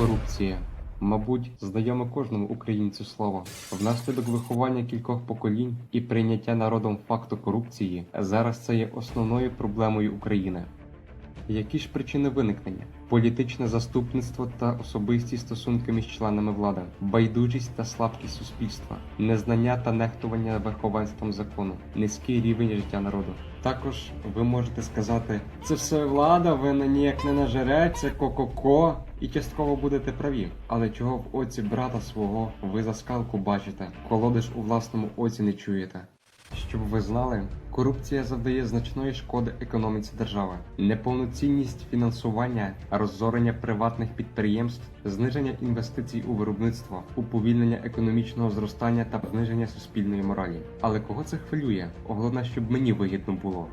Корупція. Мабуть, знайоме кожному українцю слово. Внаслідок виховання кількох поколінь і прийняття народом факту корупції зараз це є основною проблемою України. Які ж причини виникнення? Політичне заступництво та особисті стосунки між членами влади, байдужість та слабкість суспільства, незнання та нехтування верховенством закону, низький рівень життя народу. Також ви можете сказати, це все влада, вона ніяк не нажереться, ко-ко-ко, і частково будете праві. Але чого в оці брата свого ви за скалку бачите, колоди ж у власному оці не чуєте? Щоб ви знали, корупція завдає значної шкоди економіці держави, неповноцінність фінансування, розорення приватних підприємств, зниження інвестицій у виробництво, уповільнення економічного зростання та зниження суспільної моралі. Але кого це хвилює? Головне, щоб мені вигідно було.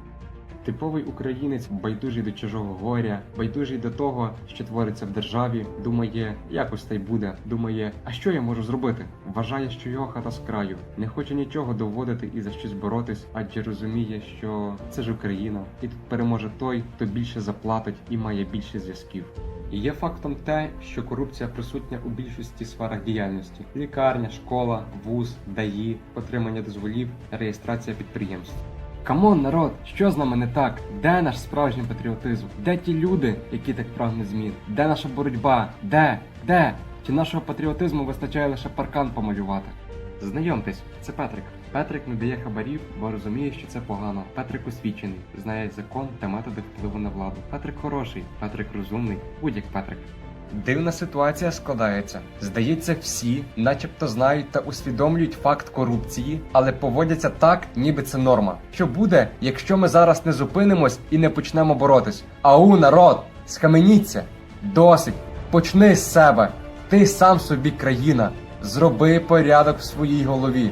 Типовий українець байдужий до чужого горя, байдужий до того, що твориться в державі, думає, якось та й буде. Думає, а що я можу зробити? Вважає, що його хата з краю, не хоче нічого доводити і за щось боротись, адже розуміє, що це ж Україна, і тут переможе той, хто більше заплатить і має більше зв'язків. І є фактом те, що корупція присутня у більшості сферах діяльності: лікарня, школа, вуз, ДАІ, отримання дозволів, реєстрація підприємств. Камон, народ, що з нами не так? Де наш справжній патріотизм? Де ті люди, які так прагнуть змін? Де наша боротьба? Де? Де? Чи нашого патріотизму вистачає лише паркан помалювати? Знайомтесь, це Петрик. Петрик не дає хабарів, бо розуміє, що це погано. Петрик освічений, знає закон та методи впливу на владу. Петрик хороший, Петрик розумний, будь-як Петрик. Дивна ситуація складається. Здається, всі, начебто, знають та усвідомлюють факт корупції, але поводяться так, ніби це норма. Що буде, якщо ми зараз не зупинимось і не почнемо боротись? Ау, народ, схаменіться! Досить! Почни з себе! Ти сам собі країна. Зроби порядок в своїй голові.